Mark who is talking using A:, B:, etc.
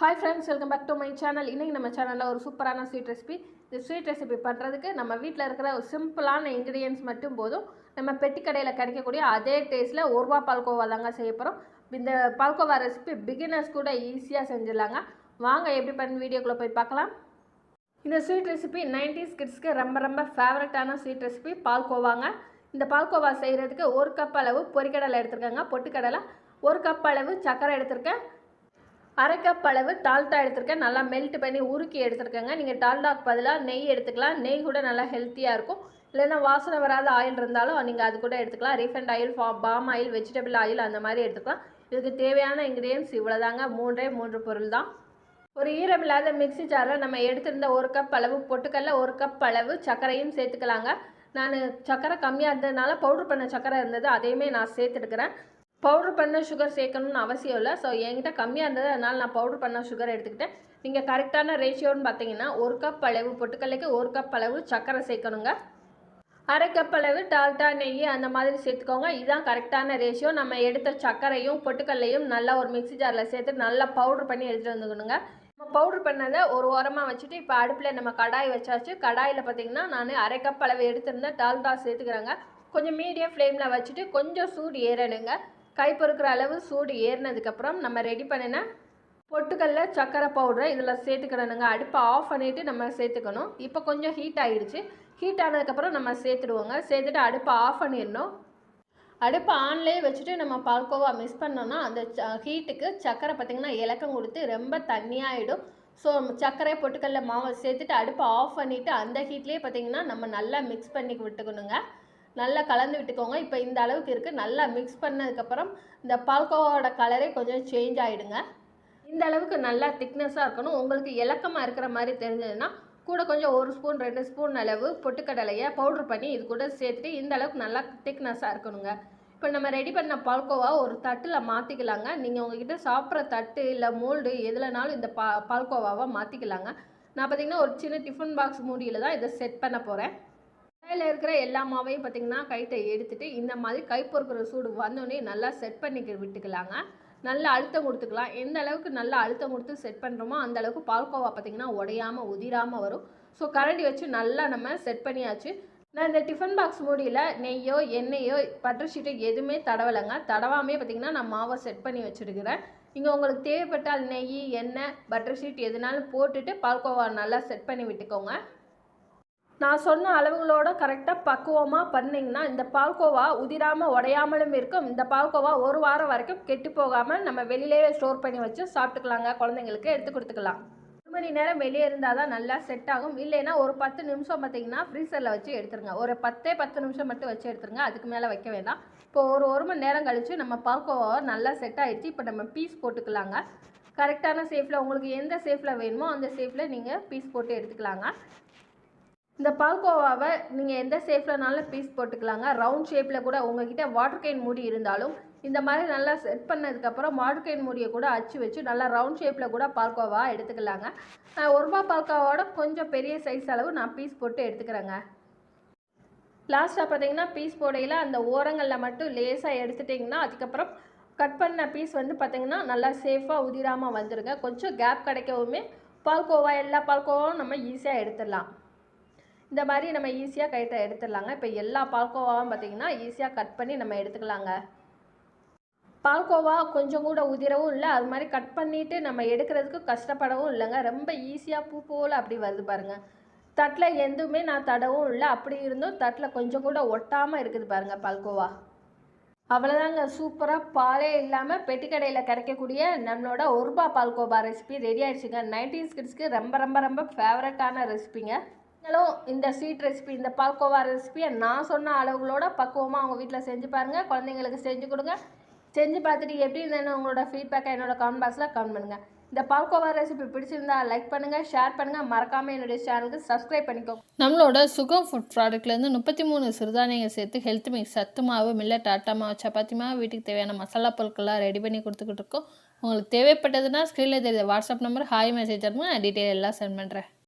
A: Hi friends welcome back to my channel இன்றைக்கி நம்ம சேனலில் ஒரு சூப்பரான ஸ்வீட் ரெசிபி இந்த ஸ்வீட் ரெசிபி பண்ணுறதுக்கு நம்ம வீட்டில் இருக்கிற ஒரு சிம்பிளான இன்க்ரீடியன்ஸ் மட்டும் போதும். நம்ம பெட்டி கடையில் கிடைக்கக்கூடிய அதே டேஸ்ட்டில் ஒரு ரூபா பால்கோவா தாங்க செய்ய போகிறோம் இந்த பால்கோவா ரெசிபி பிகினர்ஸ் கூட ஈஸியாக செஞ்சிடலாங்க. வாங்க எப்படி பண்ணி வீடியோக்குள்ளே போய் பார்க்கலாம். இந்த ஸ்வீட் ரெசிபி நைன்டிஸ் கிட்ஸ்க்கு ரொம்ப ரொம்ப ஃபேவரட்டான ஸ்வீட் ரெசிபி பால்கோவாங்க. இந்த பால்கோவா செய்கிறதுக்கு ஒரு கப் அளவு பொரிக்கடலை எடுத்திருக்கேங்க. பொட்டுக்கடலை ஒரு கப் அளவு சர்க்கரை எடுத்திருக்கேன். அரை கப் அளவு டால்டா எடுத்திருக்கேன். நல்லா மெல்ட் பண்ணி உருக்கி எடுத்துருக்கேங்க. நீங்கள் டால்டாக்கு பதிலாக நெய் எடுத்துக்கலாம். நெய் கூட நல்லா ஹெல்த்தியாக இருக்கும். இல்லைன்னா வாசனை வராத ஆயில் இருந்தாலும் நீங்கள் அது கூட எடுத்துக்கலாம். ரீஃபண்ட் ஆயில் ஃபா பாம் ஆயில் வெஜிடபிள் ஆயில் அந்த மாதிரி எடுத்துக்கலாம். இதுக்கு தேவையான இன்க்ரீடியன்ஸ் இவ்வளோதாங்க மூன்றே மூன்று பொருள் தான். ஒரு ஈரமில்லாத மிக்ஸி ஜாரில் நம்ம எடுத்திருந்த ஒரு கப் அளவு பொட்டுக்கல்ல ஒரு கப் அளவு சர்க்கரையும் சேர்த்துக்கலாங்க. நான் சர்க்கரை கம்மியாக இருந்ததுனால பவுட்ரு பண்ண சர்க்கரை இருந்தது. அதையுமே நான் சேர்த்துட்டுக்கிறேன். பவுட்ரு பண்ண சுகர் சேர்க்கணும்னு அவசியம் இல்லை. ஸோ என்கிட்ட கம்மியாக இருந்தது. அதனால் நான் பவுட்ரு பண்ண சுகர் எடுத்துக்கிட்டேன். நீங்கள் கரெக்டான ரேஷியோன்னு பார்த்தீங்கன்னா ஒரு கப் அளவு பொட்டுக்கல்லைக்கு ஒரு கப் அளவு சர்க்கரை சேர்க்கணுங்க. அரை கப் அளவு டால்டா நெய் அந்த மாதிரி சேர்த்துக்கோங்க. இதுதான் கரெக்டான ரேஷியோ நம்ம எடுத்த சர்க்கரையும் பொட்டுக்கல்லையும் நல்லா ஒரு மிக்ஸி ஜாரில் சேர்த்து நல்லா பவுட்ரு பண்ணி எடுத்துகிட்டு வந்துக்கணுங்க. நம்ம பவுட்ரு பண்ணதை ஒரு ஓரமாக வச்சுட்டு இப்போ அடுப்பில் நம்ம கடாய் வச்சாச்சு. கடாயில் பார்த்தீங்கன்னா நான் அரை கப் அளவு எடுத்திருந்தேன். டால்டா சேர்த்துக்கிறேங்க. கொஞ்சம் மீடியம் ஃப்ளேமில் வச்சுட்டு கொஞ்சம் சூடு ஏறணுங்க. கை பொறுக்கிற அளவு சூடு ஏறினதுக்கப்புறம் நம்ம ரெடி பண்ணின பொட்டுக்கல்ல சர்க்கரை பவுடரை இதில் சேர்த்துக்கிறணுங்க அடுப்பை ஆஃப் பண்ணிவிட்டு நம்ம சேர்த்துக்கணும். இப்போ கொஞ்சம் ஹீட் ஆகிடுச்சு ஹீட் ஆனதுக்கப்புறம் நம்ம சேர்த்துடுவோங்க. சேர்த்துட்டு அடுப்பை ஆஃப் பண்ணிடணும். அடுப்பை ஆன்லேயே வச்சுட்டு நம்ம பால்கோவா மிஸ் பண்ணோன்னா அந்த ஹீட்டுக்கு சக்கரை பார்த்திங்கன்னா இலக்கம் கொடுத்து ரொம்ப தண்ணியாகிடும் ஸோ சர்க்கரை பொட்டுக்கல்ல மாவை சேர்த்துட்டு அடுப்பை ஆஃப் பண்ணிவிட்டு அந்த ஹீட்லேயே பார்த்திங்கன்னா நம்ம நல்லா மிக்ஸ் பண்ணி விட்டுக்கணுங்க. நல்லா கலந்து விட்டுக்கோங்க. இப்போ இந்த அளவுக்கு இருக்குது நல்லா மிக்ஸ் பண்ணதுக்கப்புறம் இந்த பால்கோவாவோட கலரே கொஞ்சம் சேஞ்ச் ஆகிடுங்க இந்த அளவுக்கு நல்லா திக்னஸாக இருக்கணும். உங்களுக்கு இலக்கமாக இருக்கிற மாதிரி தெரிஞ்சதுன்னா கூட கொஞ்சம் ஒரு ஸ்பூன் ரெண்டு ஸ்பூன் அளவு பொட்டுக்கடலையை பவுட்ரு பண்ணி இது கூட சேர்த்துட்டு இந்த அளவுக்கு நல்லா திக்னஸாக இருக்கணுங்க. இப்போ நம்ம ரெடி பண்ண பால்கோவா ஒரு தட்டில் மாற்றிக்கலாங்க நீங்கள் உங்ககிட்ட சாப்பிட்ற தட்டு இல்லை மோல்டு எதுலனாலும் இந்த பா பால்கோவாவை மாற்றிக்கலாங்க நான் பார்த்திங்கன்னா ஒரு சின்ன டிஃபன் பாக்ஸ் மூடியில் தான் இதை செட் பண்ண போகிறேன் கடையில் இருக்கிற எல்லா மாவையும் பார்த்திங்கன்னா கைட்டை எடுத்துகிட்டு இந்த மாதிரி கை பொறுக்கிற சூடு வந்தோடனே நல்லா செட் பண்ணிக்க விட்டுக்கலாங்க. நல்லா அழுத்தம் கொடுத்துக்கலாம். எந்த அளவுக்கு நல்லா அழுத்தம் கொடுத்து செட் பண்ணுறோமோ அந்த அளவுக்கு பால்கோவா பார்த்திங்கன்னா உடையாமல் உதிராமல் வரும். ஸோ கரண்டி வச்சு நல்லா நம்ம செட் பண்ணியாச்சு. நான் இந்த டிஃபன் பாக்ஸ் மூடியில் நெய்யோ எண்ணெயோ பட்டர் ஷீட்டோ எதுவுமே தடவலைங்க. தடவாமே பார்த்திங்கன்னா நான் மாவை செட் பண்ணி வச்சுருக்கிறேன். இங்கே உங்களுக்கு தேவைப்பட்டால் நெய் எண்ணெய் பட்டர் ஷீட் எதுனாலும் போட்டுட்டு பால்கோவா நல்லா செட் பண்ணி விட்டுக்கோங்க. நான் சொன்ன அளவுகளோட கரெக்டாக பக்குவமாக பண்ணிங்கன்னா இந்த பால்கோவா உதிராமல் உடையாமலும் இருக்கும். இந்த பால்கோவா ஒரு வாரம் வரைக்கும் கெட்டு போகாமல் நம்ம வெளியிலேயே ஸ்டோர் பண்ணி வச்சு சாப்பிட்டுக்கலாங்க. குழந்தைங்களுக்கு எடுத்து கொடுத்துக்கலாம். ஒரு மணி நேரம் வெளியே இருந்தால் தான் நல்லா செட் ஆகும். இல்லைன்னா ஒரு பத்து நிமிஷம் பார்த்தீங்கன்னா ஃப்ரீசரில் வச்சு எடுத்துருங்க. ஒரு பத்தே பத்து நிமிஷம் மட்டும் வச்சு எடுத்துருங்க. அதுக்கு மேலே வைக்க வேண்டாம். இப்போ ஒரு ஒரு மணி நேரம் கழித்து நம்ம பால்கோவா நல்லா செட் ஆகிடுச்சு இப்போ நம்ம பீஸ் போட்டுக்கலாங்க. கரெக்டான சேஃபில் உங்களுக்கு எந்த சேஃபில் வேணுமோ அந்த சேஃபில் நீங்கள் பீஸ் போட்டு எடுத்துக்கலாங்க. இந்த பால்கோவாவை நீங்கள் எந்த ஷேப்லனாலும் பீஸ் போட்டுக்கலாங்க. ரவுண்ட் ஷேப்பில் கூட உங்ககிட்ட வாட்டர் கேன் மூடி இருந்தாலும் இந்த மாதிரி நல்லா செட் பண்ணதுக்கப்புறம் வாட்டர் கேன் மூடியை கூட அச்சு வச்சு நல்லா ரவுண்ட் ஷேப்பில் கூட பால்கோவா எடுத்துக்கலாங்க. நான் ஒரு ரூபா பால்கோவாவோட கொஞ்சம் பெரிய சைஸ் அளவு நான் பீஸ் போட்டு எடுத்துக்கிறேங்க. லாஸ்ட்டாக பார்த்தீங்கன்னா பீஸ் போடையில் அந்த ஓரங்களில் மட்டும் லேசாக எடுத்துட்டிங்கன்னா அதுக்கப்புறம் கட் பண்ண பீஸ் வந்து பார்த்திங்கன்னா நல்லா சேஃபாக உதிராமல் வந்துடுங்க கொஞ்சம் கேப் கிடைக்கவுமே பால்கோவா எல்லா பால்கோவாவும் நம்ம ஈஸியாக எடுத்துடலாம். இந்த மாதிரி நம்ம ஈஸியாக கயிற்றை எடுத்துடலாங்க. இப்போ எல்லா பால்கோவாவும் பார்த்திங்கன்னா ஈஸியாக கட் பண்ணி நம்ம எடுத்துக்கலாங்க. பால்கோவா கொஞ்சம் கூட உதிரவும் இல்லை. அது மாதிரி கட் பண்ணிவிட்டு நம்ம எடுக்கிறதுக்கு கஷ்டப்படவும் இல்லைங்க. ரொம்ப ஈஸியாக பூ போல் அப்படி வருது பாருங்கள் தட்டில் எதுவுமே நான் தடவும் இல்லை. அப்படி இருந்தும் தட்டில் கொஞ்சம் கூட ஒட்டாமல் இருக்குது பாருங்கள் பால்கோவா. அவ்வளோதாங்க சூப்பராக பாலே இல்லாமல் பெட்டிக்கடையில் கிடைக்கக்கூடிய நம்மளோட ஒரு பால்கோபா பால்கோவா ரெசிபி ரெடி ஆயிடுச்சுங்க. நைன்டீன் கிட்ஸ்க்கு ரொம்ப ரொம்ப ரொம்ப ஃபேவரட்டான ரெசிபிங்க நீங்களும் இந்த ஸ்வீட் ரெசிபி இந்த பால்கோவா ரெசிபியை நான் சொன்ன அளவுகளோட பக்குவமாக அவங்க வீட்டில் செஞ்சு பாருங்கள் குழந்தைங்களுக்கு செஞ்சு கொடுங்க. செஞ்சு பார்த்துட்டு எப்படி இருந்தேன்னு உங்களோட ஃபீட்பேக்கை என்னோட கமெண்ட் பாக்ஸில் கமெண்ட் பண்ணுங்கள் இந்த பால்கோவா ரெசிபி பிடிச்சிருந்தா லைக் பண்ணுங்கள் ஷேர் பண்ணுங்கள் மறக்காமல் என்னுடைய சேனலுக்கு சப்ஸ்கிரைப் பண்ணிக்கோங்க.
B: நம்மளோட சுகம் ஃபுட் ப்ராடக்ட்லேருந்து முப்பத்தி மூணு சிறுதானியங்கள் சேர்த்து ஹெல்த் மிக்ஸ் சத்து மாவு மில்லட் ஆட்டா மாவு சப்பாத்தி மாவு வீட்டுக்கு தேவையான மசாலா பொருட்கள்லாம் ரெடி பண்ணி கொடுத்துக்கிட்டு இருக்கோம். உங்களுக்கு தேவைப்பட்டதுன்னா ஸ்க்ரீனில் தெரியுது வாட்ஸ்அப் நம்பர் ஹாய் மெசேஜ் நான் டீட்டெயில் எல்லாம் சென்ட் பண்ணுறேன்